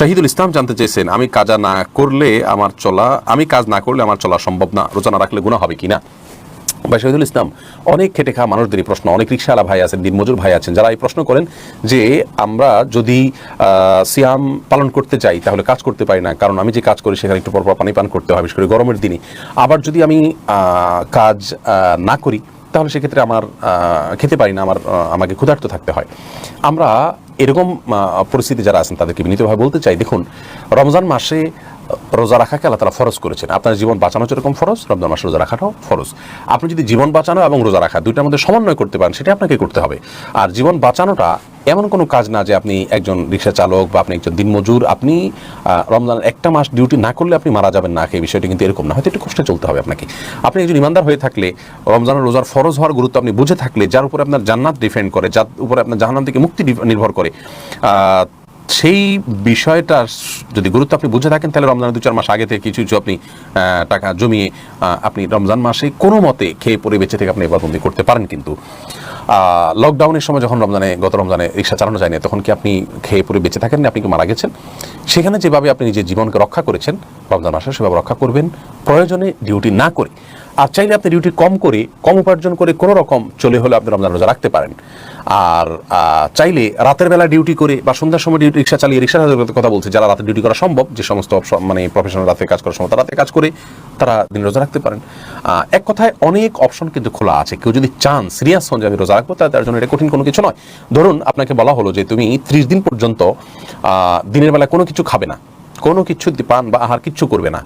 শহীদুল ইসলাম জানতে চেয়েছেন, আমি কাজা না করলে আমার চলা, আমি কাজ না করলে আমার চলা সম্ভব না, রোজা না রাখলে গুণা হবে কিনা? বা শহীদুল ইসলাম, অনেক খেটে খাওয়া মানুষদেরই প্রশ্ন, অনেক রিক্সাওয়ালা ভাই আছেন, দিনমজুর ভাই আছেন, যারা এই প্রশ্ন করেন যে আমরা যদি সিয়াম পালন করতে চাই তাহলে কাজ করতে পারি না, কারণ আমি যে কাজ করি সেখানে একটু পরপর পানি পান করতে হয়, বিশেষ করে গরমের দিনে। আবার যদি আমি কাজ না করি, তাহলে সেক্ষেত্রে আমার খেতে পারি না, আমার আমাকে ক্ষুধার্ত থাকতে হয়। আমরা এরকম পরিস্থিতি যারা আছেন তাদেরকে বিনীতভাবে বলতে চাই। দেখুন, রমজান মাসে রোজা রাখাকে আল্লাহ তালা ফরজ করেছেন। আপনার জীবন বাঁচানো যেরকম ফরজ, রমজান মাসে রোজা রাখাটাও ফরজ। আপনি যদি জীবন বাঁচানো এবং রোজা রাখা দুইটার মধ্যে সমন্বয় করতে পারেন, সেটা আপনাকে করতে হবে। আর জীবন বাঁচানোটা এমন কোনো কাজ না যে আপনি একজন রিক্সা চালক বা আপনি একজন দিনমজুর, আপনি রমজানের একটা মাস ডিউটি না করলে আপনি মারা যাবেন না, এই বিষয়টি কিন্তু এরকম না। হয়তো একটু কষ্টে চলতে হবে আপনাকে। আপনি একজন ইমানদার হয়ে থাকলে, রমজানের রোজার ফরজ হওয়ার গুরুত্ব আপনি বুঝে থাকলে, যার উপরে আপনার জান্নাত ডিফেন্ড করে, যার উপরে আপনার জাহান্নাম থেকে মুক্তি নির্ভর করে সেই বিষয়টা যদি গুরুত্ব আপনি বুঝে থাকেন, তাহলে রমজানের দু চার মাস আগে থেকে কিছু কিছু আপনি টাকা জমিয়ে আপনি রমজান মাসে কোনো মতে খেয়ে পরে বেঁচে থেকে আপনি এবারবন্দি করতে পারেন কিন্তু। লকডাউনের সময় যখন রমজানে, গত রমজানে রিক্সা চালানো যায়নি, তখন কি আপনি খেয়ে পরে বেঁচে থাকেন আপনি কি মারা গেছেন? সেখানে যেভাবে আপনি নিজের জীবনকে রক্ষা করেছেন, রমজান মাসে সেভাবে রক্ষা করবেন, প্রয়োজনে ডিউটি না করে। আর চাইলে আপনি ডিউটি কম করে, কম উপার্জন করে কোনো রকম চলে হলে আপনি রমজান রোজা রাখতে পারেন। আর চাইলে রাতের বেলা ডিউটি করে বা সন্ধ্যার সময় ডিউটি রিক্সা চালিয়ে রিক্সা কথা বলছে, যারা রাতে ডিউটি করা সম্ভব, যে সমস্ত মানে প্রফেশনাল রাতে কাজ করা সম্ভব তারা রাতে কাজ করে, তারা দিন রোজা রাখতে পারেন। এক কথায় অনেক অপশন কিন্তু খোলা আছে। কেউ যদি চান সিরিয়াস হন যে আমি রোজা রাখব তার জন্য এটা কঠিন কোনো কিছু নয়। ধরুন, আপনাকে বলা হলো যে তুমি ত্রিশ দিন পর্যন্ত দিনের বেলা কোনো কিছু খাবে না। কোনো কিছু পান বা আহার কিচ্ছু করবে না।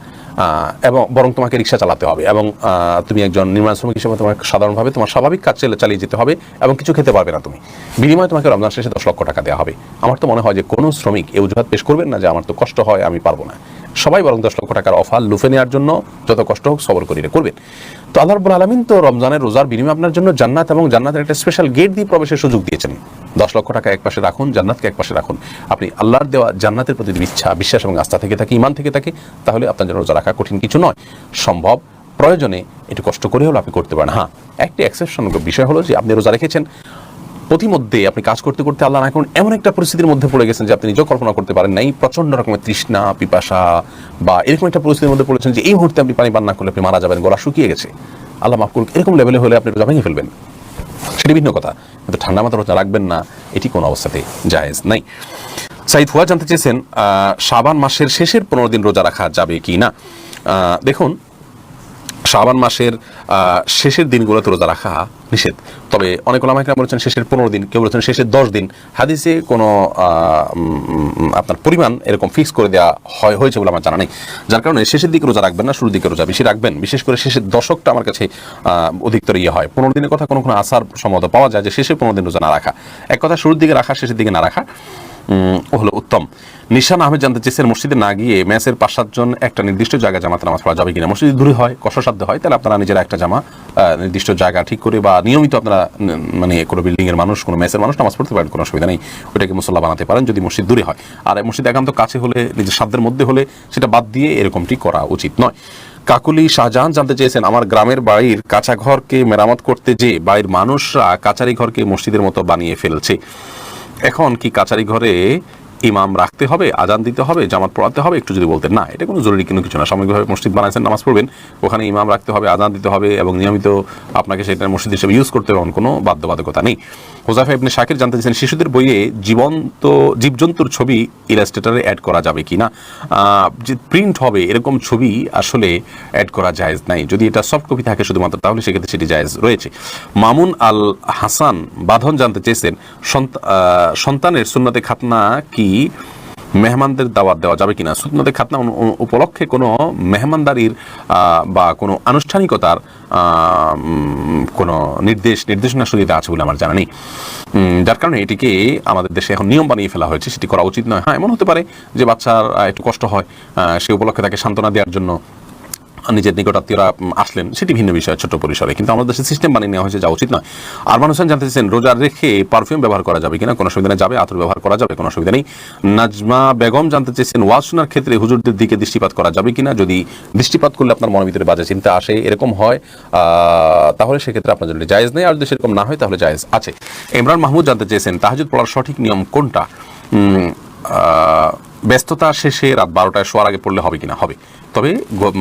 এবং বরং তোমাকে রিক্সা চালাতে হবে এবং তুমি একজন নির্মাণ শ্রমিক হিসেবে তোমাকে সাধারণভাবে তোমার স্বাভাবিক কাজ চালিয়ে যেতে হবে এবং কিছু খেতে পারবে না তুমি। বিনিময়ে তোমাকে রমজান শেষে দশ লক্ষ টাকা দেওয়া হবে। আমার তো মনে হয় যে কোনো শ্রমিক এই অজুহাত পেশ করবেন না যে আমার তো কষ্ট হয়, আমি পারব না। সবাই বরং দশ লক্ষ টাকার অফার লুফে নেওয়ার জন্য যত কষ্ট হোক সবর করিয়ে করবেন। তো আল্লাহ রব্বুল আলমিন তো রমজানের রোজার বিনিময়ে আপনার জন্য জান্নাত এবং জান্নাতের একটা স্পেশাল গেট দিয়ে প্রবেশের সুযোগ দিয়েছেন। দশ লক্ষ টাকা এক পাশে রাখুন, জান্নাতকে এক পাশে রাখুন। আপনি আল্লাহর দেওয়া জান্নাতের প্রতি ইচ্ছা, বিশ্বাস এবং আস্থা থেকে থাকে ইমান থেকে থাকে, তাহলে আপনার জন্য রোজা রাখা কঠিন কিছু নয়। সম্ভব, প্রয়োজনে একটু কষ্ট করে হলেও আপনি করতে পারেন। হ্যাঁ একটি এক্সেপশন বিষয় হলো যে আপনি রোজা রেখেছেন প্রতিমধ্যে আপনি কাজ করতে করতে আল্লাহ না করুন, এমন একটা পরিস্থিতির মধ্যে পড়ে গেছেন যে আপনি নিজেও কল্পনা করতে পারেন নাই। প্রচণ্ড রকমের তৃষ্ণা, পিপাসা বা এরকম একটা পরিস্থিতির মধ্যে পড়েছেন যে এই মুহূর্তে আপনি পানি পান না করলে আপনি মারা যাবেন, গলা শুকিয়ে গেছে। আল্লাহ মাফ করুন এরকম লেভেলে হলে আপনি রোজা ভেঙে ফেলবেন। সেটি ভিন্ন কথা, কিন্তু ঠান্ডা মাথা রোজা রাখবেন না, এটি কোনো অবস্থাতে জায়েজ নাই। সাইদ ফুয়া জানতে চেয়েছেন শাবান মাসের শেষের পনেরো দিন রোজা রাখা যাবে কি না? দেখুন শাবান মাসের শেষের দিনগুলোতে রোজা রাখা নিষেধ। তবে অনেক ওলামাইকরা বলেছেন শেষের পনেরো দিন, কেউ বলেছেন শেষের দশ দিন। হাদিসে কোনো আপনার পরিমাণ এরকম ফিক্স করে দেওয়া হয়, হয়েছে বলে আমার জানা নেই। যার কারণে শেষের দিকে রোজা রাখবেন না, শুরুর দিকে রোজা বেশি রাখবেন। বিশেষ করে শেষের দশকটা আমার কাছে অধিকতর ইয়ে হয়। পনেরো দিনের কথা কোনো কোনো আসার সম্ভবত পাওয়া যায় যে শেষে পনেরো দিন রোজা না রাখা। এক কথা শুরুর দিকে রাখা, শেষের দিকে না রাখা। হলো উত্তম। নিশান আহমেদ জানতে চেয়েছেন, মসজিদে না গিয়ে ম্যাচের পাঁচ সাতজন একটা নির্দিষ্ট জায়গায় জামাতে নামাজ পড়া যাবে কিনা। মসজিদ দূরে হয় কষ্টসাধ্য হয়, তাহলে আপনারা নিজেরা একটা জামা নির্দিষ্ট জায়গা ঠিক করে বা নিয়মিত আপনারা মানে কোনো বিল্ডিং এর মানুষ, কোনো ম্যাচের মানুষ নামাজ পড়তে পারেন, কোনো অসুবিধা নেই। ওটাকে মুসল্লা বানাতে পারেন যদি মসজিদ দূরে হয়। আর মসজিদ একান্ত কাছে হলে, নিজের সাধ্যের মধ্যে হলে সেটা বাদ দিয়ে এরকমটি করা উচিত নয়। কাকুলি শাহজাহান জানতে চেয়েছেন, আমার গ্রামের বাড়ির কাঁচা ঘরকে মেরামত করতে যে বাড়ির মানুষরা কাচারি ঘরকে মসজিদের মতো বানিয়ে ফেলছে। এখন কি কাচারি ঘরে ইমাম রাখতে হবে, আজান দিতে হবে, জামাত পড়াতে হবে, একটু যদি বলতেন, না, এটা কোনো জরুরি কোনো কিছু না। সাময়িকভাবে মসজিদ বানাইছেন, নামাজ পড়বেন, ওখানে ইমাম রাখতে হবে, আজান দিতে হবে এবং নিয়মিত আপনাকে সেটা মসজিদ হিসেবে ইউজ করতে হবে কোনো বাধ্যবাধকতা নেই। হোজাফা ইবনে শাকির জানতে চেয়েছেন শিশুদের বইয়ে জীবন্ত, জীবজন্তুর ছবি ইলাস্ট্রেটারে অ্যাড করা যাবে কি না যে প্রিন্ট হবে, এরকম ছবি আসলে অ্যাড করা জায়েজ নাই। যদি এটা সফট কপি থাকে শুধুমাত্র, তাহলে সেক্ষেত্রে সেটি জায়েজ রয়েছে। মামুন আল হাসান বাঁধন জানতে চেয়েছেন সন্তানের সুন্নতে খাতনা কি মেহমানদের দাওয়াত দেওয়া যাবে কিনা? সুতনাদের খাতনা উপলক্ষে কোনো মেহমানদারির বা কোনো আনুষ্ঠানিকতার কোনো নির্দেশ, নির্দেশনা সুবিধা আছে বলে আমার জানা নেই। যার কারণে এটিকে আমাদের দেশে এখন নিয়ম বানিয়ে ফেলা হয়েছে। সেটি করা উচিত নয়। হ্যাঁ এমন হতে পারে যে বাচ্চার একটু কষ্ট হয় সে উপলক্ষে তাকে সান্ত্বনা দেওয়ার জন্য নিজের নিকটাত্মীয়রা উম, আসলেন সেটি ভিন্ন বিষয় ছোট পরিসরে। কিন্তু আমাদের দেশে সিস্টেম বানিয়ে নেওয়া হয়েছে যা উচিত নয়। আর মানুষ জানতে চাইছেন রোজা রেখে পারফিউম ব্যবহার করা যাবে কিনা কোনো অসুবিধা যাবে আতর ব্যবহার করা যাবে কোনো অসুবিধা নেই। নাজমা বেগম জানতে চেয়েছেন ওয়াজ শোনার ক্ষেত্রে হুজুরদের দিকে দৃষ্টিপাত করা যাবে কিনা? যদি দৃষ্টিপাত করলে আপনার মনের ভিতরে বাজে চিন্তা আসে এরকম হয় তাহলে সেক্ষেত্রে আপনার জন্য জায়েজ নেই। আর যদি সেরকম না হয় তাহলে জায়েজ আছে। ইমরান মাহমুদ জানতে চেয়েছেন তাহাজুদ পড়ার সঠিক নিয়ম কোনটা? ব্যস্ততা শেষে রাত বারোটায় শোয়ার আগে পড়লে হবে কিনা? হবে। তবে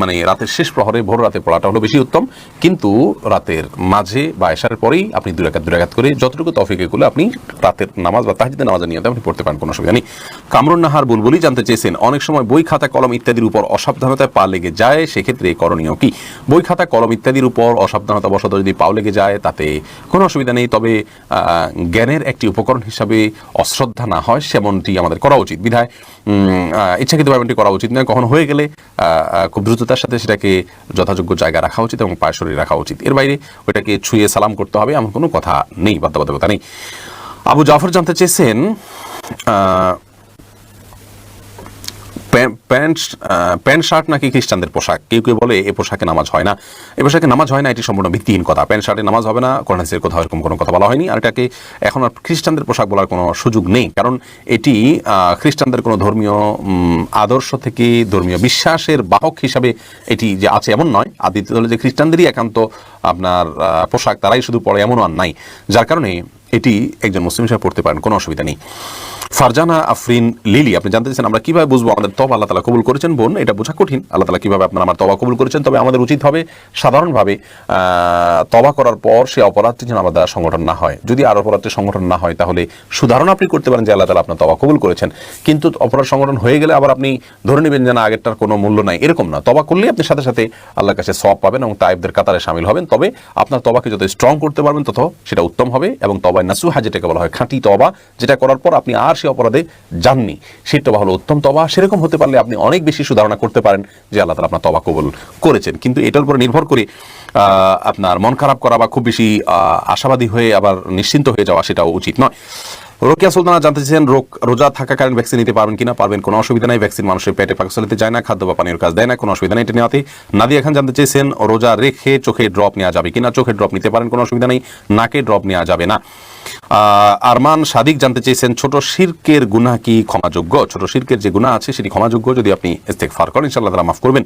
মানে রাতের শেষ প্রহরে ভোর রাতে পড়াটা হলো বেশি উত্তম। কিন্তু রাতের মাঝে বা এশারের পরেই আপনি দুরাকাত দুরাঘাত করে যতটুকু তফিকে গুলো আপনি রাতের নামাজ বা তাহাজিদের নামাজ নিয়ে আপনি পড়তে পারেন, কোনো অসুবিধা নেই। কামরুন নাহার বুলবুলি জানতে চেয়েছেন, অনেক সময় বই, খাতা, কলম ইত্যাদির উপর অসাবধানতায় পা লেগে যায়, সেক্ষেত্রে করণীয় কি? বই, খাতা, কলম ইত্যাদির উপর অসাবধানতা বশত যদি পাও লেগে যায়, তাতে কোনো অসুবিধা নেই। তবে জ্ঞানের একটি উপকরণ হিসাবে অশ্রদ্ধা না হয়, সেমনটি আমাদের করা উচিত। বিধায় ইচ্ছাকৃতভাবে এমনটি করা উচিত নয়। কখন হয়ে গেলে খুব দ্রুততার সাথে সেটাকে যথাযোগ্য জায়গায় রাখা উচিত এবং পায়ে শরীর রাখা উচিত। এর বাইরে ওইটাকে ছুঁয়ে সালাম করতে হবে এমন কোনো কথা নেই, বাধ্যবাধকতা নেই। আবু জাফর জানতে চেয়েছেন প্যান্ট প্যান্ট শার্ট নাকি খ্রিস্টানদের পোশাক? কেউ কেউ বলে এ পোশাকে নামাজ হয় না। এ পোশাকে নামাজ হয় না, এটি সম্পূর্ণ ভিত্তিহীন কথা। প্যান্ট শার্টে নামাজ হবে না কোরআনের কোথাও এরকম কোনো কথা বলা হয়নি। আর এটাকে এখন আর খ্রিস্টানদের পোশাক বলার কোনো সুযোগ নেই। কারণ এটি খ্রিস্টানদের কোনো ধর্মীয় আদর্শ থেকে ধর্মীয় বিশ্বাসের বাহক হিসাবে এটি যে আছে এমন নয়। আর দ্বিতীয় যে খ্রিস্টানদেরই একান্ত আপনার পোশাক, তারাই শুধু পড়ে এমনও আর নাই। যার কারণে এটি একজন মুসলিম হিসেবে পড়তে পারেন, কোনো অসুবিধা নেই। ফারজানা আফরিন লিলি, আপনি জানতে চাইছেন আমরা কীভাবে বুঝব আমাদের তবা আল্লাহ তালা কবুল করেছেন বোন? এটা বোঝা কঠিন। আল্লাহ তালা কীভাবে আপনার আমার তবা কবুল করেছেন? তবে আমাদের উচিত হবে সাধারণভাবে তবা করার পর সে অপরাধটি যেন আমাদের সংগঠন না হয়। যদি আর অপরাধটি সংগঠন না হয়, তাহলে সুধারণ আপনি করতে পারেন যে আল্লাহ তালা আপনার তবা কবুল করেছেন। কিন্তু অপরাধ সংগঠন হয়ে গেলে আবার আপনি ধরে নেবেন যে না, আগেরটার কোনো মূল্য নাই। এরকম না। তবা করলেই আপনি সাথে সাথে আল্লাহর কাছে সব পাবেন এবং তাইবদের কাতারে সামিল হবেন। তবে আপনার তবাকে যত স্ট্রং করতে পারবেন, তত সেটা উত্তম হবে এবং তবায় নাসুহা, যেটাকে বলা হয় খাঁটি তবা যেটা করার পর আপনি আর সে অপরাধে যাননি। সেটা হলো উত্তম তবা। সেরকম হতে পারলে আপনি অনেক বেশি সুধারণা করতে পারেন যে আল্লাহ তালা আপনার তবা কবল করেছেন। কিন্তু এটার উপরে নির্ভর করে আপনার মন খারাপ করা বা খুব বেশি আশাবাদী হয়ে আবার নিশ্চিন্ত হয়ে যাওয়া সেটাও উচিত নয়। রোকিয়া সুলতানা জানতে চেয়েছেন রোজা থাকাকালীন ভ্যাকসিন নিতে পারবেন কিনা? পারবেন, কোনো অসুবিধা নাই ভ্যাকসিন মানুষের পেটে পাকস্থলিতে যায় না, খাদ্য বা পানীয় কাজ দেয় না, কোনো অসুবিধা নেই। এটা নেওয়াতে নাদিয়া খান জানতে চেয়েছেন, রোজা রেখে চোখে ড্রপ নেওয়া যাবে কিনা? চোখে ড্রপ নিতে পারেন, কোনো অসুবিধা নেই, নাকে ড্রপ নেওয়া যাবে না। আরমান সাদিক জানতে চেয়েছেন, ছোট শিরকের গুনাহ কি ক্ষমাযোগ্য? ছোট শিরকের যে গুনাহ আছে সেটি ক্ষমাযোগ্য যদি আপনি ইস্তেগফার করেন, ইনশাআল্লাহ তাআলা মাফ করবেন।